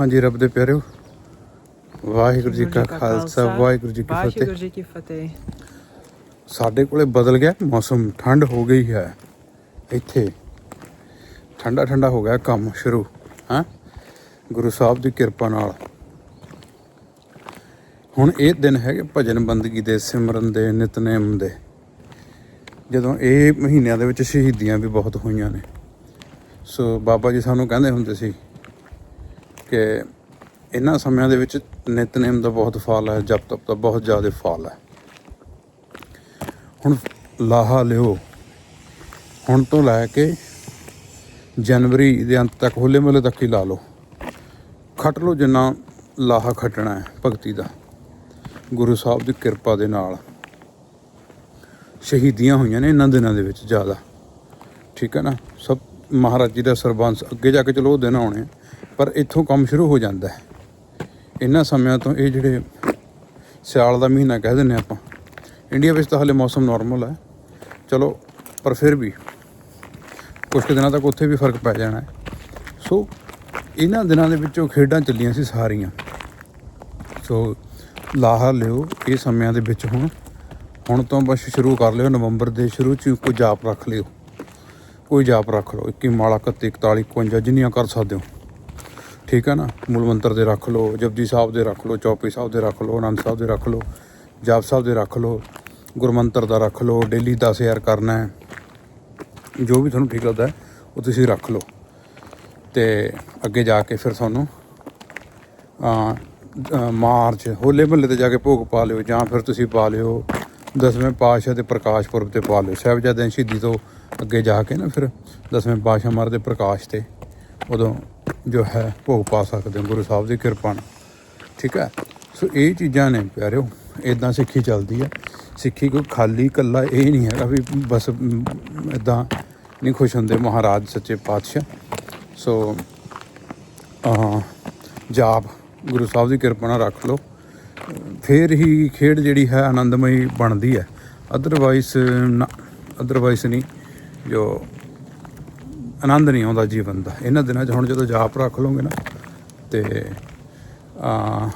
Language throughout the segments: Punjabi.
ਹਾਂਜੀ ਰੱਬ ਦੇ ਪਿਆਰਿਓ। ਵਾਹਿਗੁਰੂ ਜੀ ਕਾ ਖਾਲਸਾ ਵਾਹਿਗੁਰੂ ਜੀ ਕੀ ਵਾਹਿਗੁਰੂ ਫਤਿਹ ਜੀ ਕੀ ਫਤਿਹ। ਸਾਡੇ ਕੋਲੇ ਬਦਲ ਗਿਆ ਮੌਸਮ ਠੰਡ ਹੋ ਗਈ ਹੈ। ਇੱਥੇ ਠੰਡਾ ਠੰਡਾ ਹੋ ਗਿਆ ਕੰਮ ਸ਼ੁਰੂ ਹਾਂ? ਗੁਰੂ ਸਾਹਿਬ ਦੀ ਕਿਰਪਾ ਨਾਲ। ਹੁਣ ਇਹ ਦਿਨ ਹੈਗੇ ਭਜਨ ਬੰਦਗੀ ਦੇ ਸਿਮਰਨ ਦੇ ਨਿਤਨੇਮ ਦੇ। ਜਦੋਂ ਇਹ ਮਹੀਨਿਆਂ ਦੇ ਵਿੱਚ ਸ਼ਹੀਦੀਆਂ ਵੀ ਬਹੁਤ ਹੋਈਆਂ ਨੇ। ਸੋ ਬਾਬਾ ਜੀ ਸਾਨੂੰ ਕਹਿੰਦੇ ਹੁੰਦੇ ਸੀ ਕਿ ਇਹਨਾਂ ਸਮਿਆਂ ਦੇ ਵਿੱਚ ਨਿਤਨੇਮ ਦਾ ਬਹੁਤ ਫਲ ਹੈ ਜਪ ਤਪ ਦਾ ਬਹੁਤ ਜ਼ਿਆਦਾ ਫਲ ਹੈ। ਹੁਣ ਲਾਹਾ ਲਿਓ। ਹੁਣ ਤੋਂ ਲੈ ਕੇ ਜਨਵਰੀ ਦੇ ਅੰਤ ਤੱਕ ਹੋਲੇ ਮਹੱਲੇ ਤੱਕ ਹੀ ਲਾ ਲਓ। ਖੱਟ ਲਓ ਜਿੰਨਾ ਲਾਹਾ ਖੱਟਣਾ ਹੈ ਭਗਤੀ ਦਾ। ਗੁਰੂ ਸਾਹਿਬ ਦੀ ਕਿਰਪਾ ਦੇ ਨਾਲ। ਸ਼ਹੀਦੀਆਂ ਹੋਈਆਂ ਨੇ ਇਹਨਾਂ ਦਿਨਾਂ ਦੇ ਵਿੱਚ ਜ਼ਿਆਦਾ। ਠੀਕ ਹੈ ਨਾ? ਸਭ ਮਹਾਰਾਜ ਜੀ ਦਾ ਸਰਬੰਸ ਅੱਗੇ ਜਾ ਕੇ ਚਲੋ, ਉਹ ਦਿਨ ਆਉਣੇ ਪਰ ਇੱਥੋਂ ਕੰਮ ਸ਼ੁਰੂ ਹੋ ਜਾਂਦਾ ਹੈ। ਇਹਨਾਂ ਸਮਿਆਂ ਤੋਂ ਇਹ ਜਿਹੜੇ ਸਿਆਲ ਦਾ ਮਹੀਨਾ ਕਹਿ ਦਿੰਦੇ ਆਪਾਂ, ਇੰਡੀਆ ਵਿੱਚ ਤਾਂ ਹਲੇ ਮੌਸਮ ਨਾਰਮਲ ਹੈ। ਚਲੋ, ਪਰ ਫਿਰ ਵੀ ਕੁਝ ਕੁ ਦਿਨਾਂ ਤੱਕ ਉੱਥੇ ਵੀ ਫ਼ਰਕ ਪੈ ਜਾਣਾ ਹੈ। ਸੋ ਇਹਨਾਂ ਦਿਨਾਂ ਦੇ ਵਿੱਚੋਂ ਖੇਡਾਂ ਚੱਲੀਆਂ ਸੀ ਸਾਰੀਆਂ। ਸੋ, ਲਾਹਾ ਲਿਓ ਇਹ ਸਮਿਆਂ ਦੇ ਵਿੱਚ ਹੁਣ। ਹੁਣ ਤੋਂ ਬਸ ਸ਼ੁਰੂ ਕਰ ਲਿਓ, ਨਵੰਬਰ ਦੇ ਸ਼ੁਰੂ ਚ ਕੋਈ ਜਾਪ ਰੱਖ ਲਿਓ। ਕੋਈ ਜਾਪ ਰੱਖ ਲਓ 21 ਮਾਲਾ 31 41 52 ਜਿੰਨੀਆਂ ਕਰ ਸਕਦੇ ਹੋ। ਠੀਕ ਹੈ ਨਾ? ਮੂਲ ਮੰਤਰ ਦੇ ਰੱਖ ਲਓ, ਜਪਜੀ ਸਾਹਿਬ ਦੇ ਰੱਖ ਲਓ, ਚੌਪੀ ਸਾਹਿਬ ਦੇ ਰੱਖ ਲਓ ਆਨੰਦ ਸਾਹਿਬ ਦੇ ਰੱਖ ਲਓ, ਜਾਪ ਸਾਹਿਬ ਦੇ ਰੱਖ ਲਓ, ਗੁਰਮੰਤਰ ਦਾ ਰੱਖ ਲਓ, ਡੇਲੀ 10000 ਕਰਨਾ ਹੈ। ਜੋ ਵੀ ਤੁਹਾਨੂੰ ਠੀਕ ਲੱਗਦਾ ਉਹ ਤੁਸੀਂ ਰੱਖ ਲਓ। ਤੇ ਅੱਗੇ ਜਾ ਕੇ ਫਿਰ ਤੁਹਾਨੂੰ ਆ ਮਾਰਚ, ਹੋਲੇ ਮਹੱਲੇ ਤੇ ਜਾ ਕੇ ਭੋਗ ਪਾ ਲਿਓ, ਜਾਂ ਫਿਰ ਤੁਸੀਂ ਪਾ ਲਿਓ, ਦਸਵੇਂ ਪਾਤਸ਼ਾਹ ਦੇ ਪ੍ਰਕਾਸ਼ ਪੁਰਬ ਤੇ ਪਾ ਲਿਓ। ਸਾਹਿਬਜ਼ਾਦਿਆਂ ਸ਼ਹੀਦੀ ਤੋਂ ਅੱਗੇ ਜਾ ਕੇ ਨਾ ਫਿਰ ਦਸਵੇਂ ਪਾਤਸ਼ਾਹ ਮਹਾਰਾਜ ਦੇ ਪ੍ਰਕਾਸ਼ ਤੇ, ਉਦੋਂ ਜੋ ਹੈ, ਭੋਗ ਪਾ ਸਕਦੇ ਹੋ, ਗੁਰੂ ਸਾਹਿਬ ਦੀ ਕਿਰਪਾ ਨਾਲ। ਠੀਕ ਹੈ? ਸੋ ਇਹ ਚੀਜ਼ਾਂ ਨੇ ਪਿਆਰਿਓ ਇਦਾਂ ਸਿੱਖੀ ਚੱਲਦੀ ਹੈ। ਸਿੱਖੀ ਕੋਈ ਖਾਲੀ ਕੱਲਾ ਇਹ ਨਹੀਂ ਹੈਗਾ ਵੀ ਬਸ ਇਦਾਂ ਨਹੀਂ ਖੁਸ਼ ਹੁੰਦੇ ਮਹਾਰਾਜ, ਸੱਚੇ ਪਾਤਸ਼ਾਹ। ਸੋ, ਅਹ ਜਾਪ, ਗੁਰੂ ਸਾਹਿਬ ਦੀ ਕਿਰਪਾ ਨਾਲ ਰੱਖ ਲਓ। ਫੇਰ ਹੀ ਖੇਡ ਜਿਹੜੀ ਹੈ ਆਨੰਦਮਈ ਬਣਦੀ ਹੈ। ਅਦਰਵਾਈਜ਼ ਅਦਰਵਾਈਜ਼ ਨਹੀਂ, ਜੋ ਆਨੰਦ ਨਹੀਂ ਆਉਂਦਾ ਜੀਵਨ ਦਾ। ਇਹਨਾਂ ਦਿਨਾਂ 'ਚ ਹੁਣ ਜਦੋਂ ਜਾਪ ਰੱਖ ਲਓਗੇ ਨਾ, ਤੇ, ਆ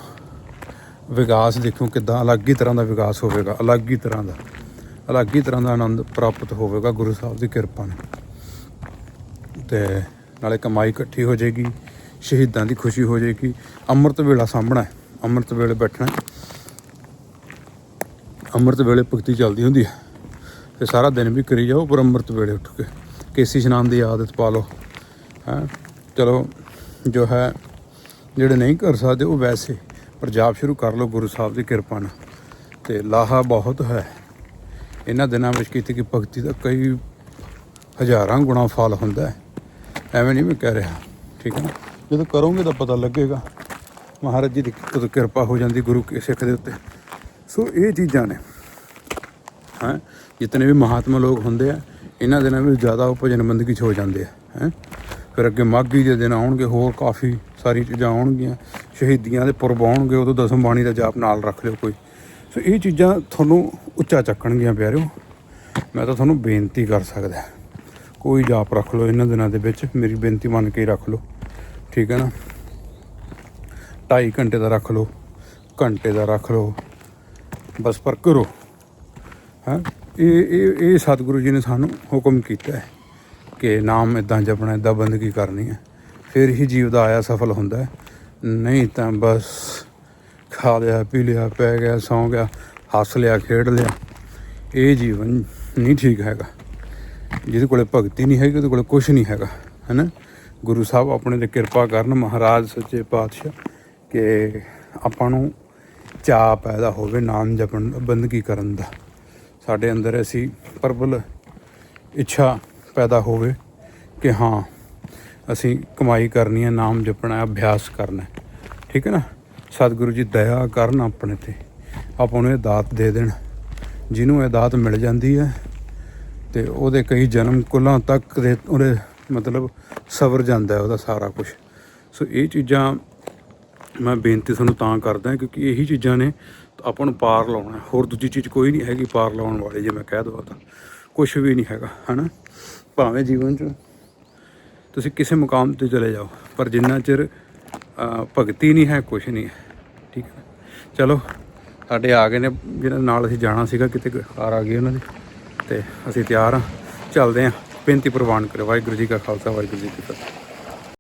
ਵਿਕਾਸ ਦੇਖੋ ਕਿਦਾਂ ਅਲੱਗ ਹੀ ਤਰ੍ਹਾਂ ਦਾ ਵਿਕਾਸ ਹੋਵੇਗਾ, ਅਲੱਗ ਹੀ ਤਰ੍ਹਾਂ ਦਾ, ਅਲੱਗ ਹੀ ਤਰ੍ਹਾਂ ਦਾ ਆਨੰਦ ਪ੍ਰਾਪਤ ਹੋਵੇਗਾ ਗੁਰੂ ਸਾਹਿਬ ਦੀ ਕਿਰਪਾ ਨਾਲ। ਤੇ ਨਾਲੇ ਕਮਾਈ ਇਕੱਠੀ ਹੋ ਜਾਏਗੀ, ਸ਼ਹੀਦਾਂ ਦੀ ਖੁਸ਼ੀ ਹੋ ਜਾਏਗੀ। ਅੰਮ੍ਰਿਤ ਵੇਲਾ ਸਾਹਮਣਾ ਹੈ, ਅੰਮ੍ਰਿਤ ਵੇਲੇ ਬੈਠਣਾ ਅੰਮ੍ਰਿਤ ਵੇਲੇ ਭਗਤੀ ਚੱਲਦੀ ਹੁੰਦੀ ਹੈ। ਤੇ ਸਾਰਾ ਦਿਨ ਵੀ ਕਰੀ ਜਾਓ, ਪਰ ਅੰਮ੍ਰਿਤ ਵੇਲੇ ਉੱਠ ਕੇ। ਕੇਸੀ ਇਸ਼ਨਾਨ ਦੀ ਆਦਤ ਪਾ ਲਓ। ਹੈ? ਚਲੋ, ਜੋ ਹੈ, ਜਿਹੜੇ ਨਹੀਂ ਕਰ ਸਕਦੇ ਉਹ ਵੈਸੇ ਪਰ ਜਾਪ ਸ਼ੁਰੂ ਕਰ ਲਓ ਗੁਰੂ ਸਾਹਿਬ ਦੀ ਕਿਰਪਾ ਨਾਲ। ਤੇ ਲਾਹਾ ਬਹੁਤ ਹੈ। ਇਹਨਾਂ ਦਿਨਾਂ ਵਿੱਚ ਕੀਤੀ ਕਿ ਭਗਤੀ ਦਾ ਕਈ ਹਜ਼ਾਰਾਂ ਗੁਣਾ ਫਲ ਹੁੰਦਾ ਹੈ। ਐਵੇਂ ਨਹੀਂ ਮੈਂ ਕਹਿ ਰਿਹਾ। ਠੀਕ ਹੈ ਨਾ? ਜਦੋਂ ਕਰੋਗੇ ਤਾਂ ਪਤਾ ਲੱਗੇਗਾ। ਮਹਾਰਾਜ ਜੀ ਦੀ ਕਦੋਂ ਕਿਰਪਾ ਹੋ ਜਾਂਦੀ ਗੁਰੂ ਕੇ ਸਿੱਖ ਦੇ ਉੱਤੇ। ਸੋ ਇਹ ਚੀਜ਼ਾਂ ਨੇ। ਹੈ? ਜਿਤਨੇ ਵੀ ਮਹਾਤਮਾ ਲੋਕ ਹੁੰਦੇ ਆ ਇਹਨਾਂ ਦਿਨਾਂ ਵਿੱਚ ਜ਼ਿਆਦਾ ਉਹ ਭਜਨ ਬੰਦਗੀ 'ਚ ਹੋ ਜਾਂਦੇ ਆ, ਹੈ? ਫਿਰ ਅੱਗੇ ਮਾਘੀ ਦੇ ਦਿਨ ਆਉਣਗੇ, ਹੋਰ ਕਾਫੀ ਸਾਰੀ ਚੀਜ਼ਾਂ ਆਉਣਗੀਆਂ, ਸ਼ਹੀਦੀਆਂ ਦੇ ਪੁਰਬ ਆਉਣਗੇ, ਉਦੋਂ ਦਸਮ ਬਾਣੀ ਦਾ ਜਾਪ ਨਾਲ ਰੱਖ ਲਿਓ ਕੋਈ। ਸੋ ਇਹ ਚੀਜ਼ਾਂ ਤੁਹਾਨੂੰ ਉੱਚਾ ਚੱਕਣਗੀਆਂ ਪਿਆਰਿਓ। ਮੈਂ ਤਾਂ ਤੁਹਾਨੂੰ ਬੇਨਤੀ ਕਰ ਸਕਦਾ। ਕੋਈ ਜਾਪ ਰੱਖ ਲਓ ਇਹਨਾਂ ਦਿਨਾਂ ਦੇ ਵਿੱਚ, ਮੇਰੀ ਬੇਨਤੀ ਮੰਨ ਕੇ ਰੱਖ ਲਓ। ਠੀਕ ਹੈ ਨਾ? 2.5 ਘੰਟੇ ਦਾ ਰੱਖ ਲਓ, ਘੰਟੇ ਦਾ ਰੱਖ ਲਓ। ਬਸ ਪਰ ਕਰੋ। ਹਾਂ? ਇਹ ਇਹ ਇਹ ਸਤਿਗੁਰੂ ਜੀ ਨੇ ਸਾਨੂੰ ਹੁਕਮ ਕੀਤਾ ਹੈ ਕਿ ਨਾਮ ਇਦਾਂ ਜਪਣਾ ਇਦਾਂ ਬੰਦਗੀ ਕਰਨੀ ਹੈ। ਫਿਰ ਹੀ ਜੀਵ ਦਾ ਆਇਆ ਸਫਲ ਹੁੰਦਾ ਹੈ। ਨਹੀਂ ਤਾਂ ਬਸ ਖਾ ਲਿਆ, ਪੀ ਲਿਆ, ਪੈ ਗਿਆ, ਸੌਂ ਗਿਆ, ਹੱਸ ਲਿਆ, ਖੇਡ ਲਿਆ। ਇਹ ਜੀਵਨ ਨਹੀਂ ਠੀਕ ਹੈਗਾ। ਜਿਹਦੇ ਕੋਲੇ ਭਗਤੀ ਨਹੀਂ ਹੈਗੀ, ਉਹਦੇ ਕੋਲੇ ਕੁਝ ਨਹੀਂ ਹੈਗਾ, ਹੈਨਾ? ਗੁਰੂ ਸਾਹਿਬ ਆਪਣੇ ਤੇ ਕਿਰਪਾ ਕਰਨ, ਮਹਾਰਾਜ, ਸੱਚੇ ਪਾਤਸ਼ਾਹ, ਕਿ ਆਪਾਂ ਨੂੰ ਚਾਅ ਪੈਦਾ ਹੋਵੇ ਨਾਮ ਜਪਣ ਦਾ ਬੰਦਗੀ ਕਰਨ ਦਾ। ਸਾਡੇ ਅੰਦਰ ਅਸੀਂ ਪ੍ਰਬਲ ਇੱਛਾ ਪੈਦਾ ਹੋਵੇ ਕਿ ਹਾਂ, ਅਸੀਂ ਕਮਾਈ ਕਰਨੀ ਹੈ, ਨਾਮ ਜਪਣਾ ਅਭਿਆਸ ਕਰਨਾ ਠੀਕ ਹੈ ਨਾ? ਸਤਿਗੁਰੂ ਜੀ ਦਇਆ ਕਰਨ ਆਪਣੇ ਤੇ। ਆਪਾਂ ਨੂੰ ਇਹ ਦਾਤ ਦੇ ਦੇਣ, ਜਿਹਨੂੰ ਇਹ ਦਾਤ ਮਿਲ ਜਾਂਦੀ ਹੈ ਤੇ ਉਹਦੇ ਕਈ ਜਨਮ ਕੁਲਾਂ ਤੱਕ ਦੇ ਉਹਦੇ ਮਤਲਬ ਸਵਰ ਜਾਂਦਾ ਉਹਦਾ ਸਾਰਾ ਕੁਝ ਸੋ ਇਹ ਚੀਜ਼ਾਂ ਮੈਂ ਬੇਨਤੀ ਤੁਹਾਨੂੰ ਤਾਂ ਕਰਦਾ ਕਿਉਂਕਿ ਇਹੀ ਚੀਜ਼ਾਂ ਨੇ ਆਪਾਂ ਨੂੰ ਪਾਰ ਲਾਉਣਾ ਹੋਰ ਦੂਜੀ ਚੀਜ਼ ਕੋਈ ਨਹੀਂ ਹੈਗੀ ਪਾਰ ਲਾਉਣ ਵਾਲੀ, ਜੇ ਮੈਂ ਕਹਿ ਦਵਾਂ ਤਾਂ। ਕੁਝ ਵੀ ਨਹੀਂ ਹੈਗਾ, ਹਨਾ? ਭਾਵੇਂ ਜੀਵਨ 'ਚ ਤੁਸੀਂ ਕਿਸੇ ਮੁਕਾਮ ਤੇ ਚਲੇ ਜਾਓ, ਪਰ ਜਿੰਨਾ ਚਿਰ ਭਗਤੀ ਨਹੀਂ ਹੈ, ਕੁਛ ਨਹੀਂ ਹੈ, ਠੀਕ ਹੈ? ਚਲੋ, ਸਾਡੇ ਆ ਗਏ ਨੇ, ਜਿਹਨਾਂ ਨਾਲ ਅਸੀਂ ਜਾਣਾ ਸੀਗਾ, ਕਿਤੇ ਕਾਰ ਆ ਗਈ ਉਹਨਾਂ ਦੀ। ਤੇ ਅਸੀਂ ਤਿਆਰ ਹਾਂ, ਚੱਲਦੇ ਹਾਂ। ਬੇਨਤੀ ਪ੍ਰਵਾਨ ਕਰੋ ਵਾਹਿਗੁਰੂ ਜੀ ਕਾ ਖਾਲਸਾ, ਵਾਹਿਗੁਰੂ ਜੀ ਕੀ ਫਤਿਹ।